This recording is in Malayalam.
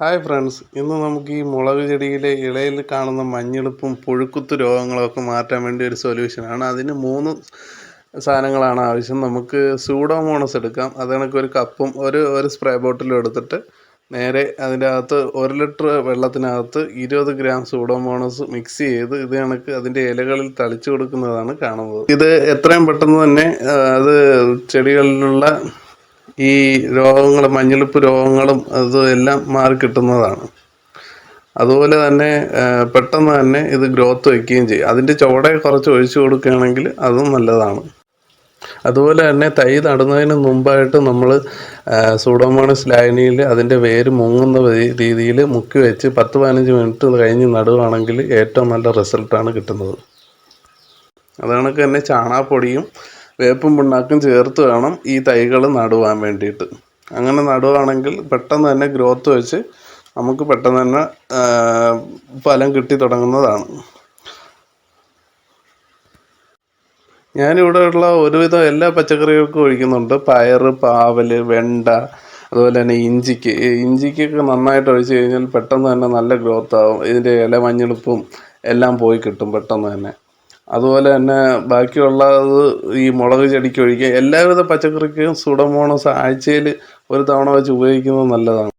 ഹായ് ഫ്രണ്ട്സ് ഇന്ന് നമുക്ക് ഈ മുളക് ചെടിയിലെ ഇലയിൽ കാണുന്ന മഞ്ഞളിപ്പും പുഴുക്കുത്ത് രോഗങ്ങളൊക്കെ മാറ്റാൻ വേണ്ടി ഒരു സൊല്യൂഷനാണ് അതിന് മൂന്ന് സാധനങ്ങളാണ് ആവശ്യം. നമുക്ക് സൂഡോമോണസ് എടുക്കാം. അത് കണക്ക് ഒരു കപ്പും ഒരു ഒരു സ്പ്രേ ബോട്ടിലും എടുത്തിട്ട് നേരെ അതിന്റെ അകത്ത് ഒരു ലിറ്റർ വെള്ളത്തിനകത്ത് ഇരുപത് ഗ്രാം സൂഡോമോണസ് മിക്സ് ചെയ്ത് ഇത് കണക്ക് അതിന്റെ ഇലകളിൽ തളിച്ചു കൊടുക്കുന്നതാണ് കാണുന്നത്. ഇത് എത്രയും പെട്ടെന്ന് തന്നെ അത് ചെടികളിലുള്ള ഈ രോഗങ്ങൾ മഞ്ഞളിപ്പ് രോഗങ്ങളും അതും എല്ലാം മാറി കിട്ടുന്നതാണ്. അതുപോലെ തന്നെ പെട്ടെന്ന് തന്നെ ഇത് ഗ്രോത്ത് വയ്ക്കുകയും ചെയ്യും. അതിന്റെ ചുവടെ കുറച്ച് ഒഴിച്ചു കൊടുക്കുകയാണെങ്കിൽ അതും നല്ലതാണ്. അതുപോലെ തന്നെ തൈ നടുന്നതിന് മുമ്പായിട്ട് നമ്മൾ സൂഡോമോണസ് ലായനിയിൽ അതിന്റെ വേര് മുങ്ങുന്ന രീതിയിൽ മുക്കി വെച്ച് പത്ത് പതിനഞ്ച് മിനിറ്റ് കഴിഞ്ഞ് നടുവാണെങ്കിൽ ഏറ്റവും നല്ല റിസൾട്ടാണ് കിട്ടുന്നത്. അതുകണക്ക് തന്നെ ചാണകപ്പൊടിയും വേപ്പും പിണ്ണാക്കും ചേർത്ത് വേണം ഈ തൈകൾ നടുവാൻ വേണ്ടിയിട്ട്. അങ്ങനെ നടുവാണെങ്കിൽ പെട്ടെന്ന് തന്നെ ഗ്രോത്ത് വെച്ച് നമുക്ക് പെട്ടെന്ന് തന്നെ ഫലം കിട്ടി തുടങ്ങുന്നതാണ്. ഞാനിവിടെ ഉള്ള ഒരുവിധം എല്ലാ പച്ചക്കറികൾക്കും ഒഴിക്കുന്നുണ്ട്. പയർ പാവൽ വെണ്ട അതുപോലെ തന്നെ ഇഞ്ചിക്ക്. ഇഞ്ചിക്കൊക്കെ നന്നായിട്ട് ഒഴിച്ച് കഴിഞ്ഞാൽ പെട്ടെന്ന് തന്നെ നല്ല ഗ്രോത്ത് ആവും. ഇതിന്റെ ഇല മഞ്ഞളിപ്പും എല്ലാം പോയി കിട്ടും പെട്ടെന്ന് തന്നെ. അതുപോലെ തന്നെ ബാക്കിയുള്ളത് ഈ മുളക് ചെടിക്ക് ഒഴിക്കുക എല്ലാവിധ പച്ചക്കറിക്കും സുഡമോണസ് ആഴ്ചയിൽ ഒരു തവണ വെച്ച് ഉപയോഗിക്കുന്നത് നല്ലതാണ്.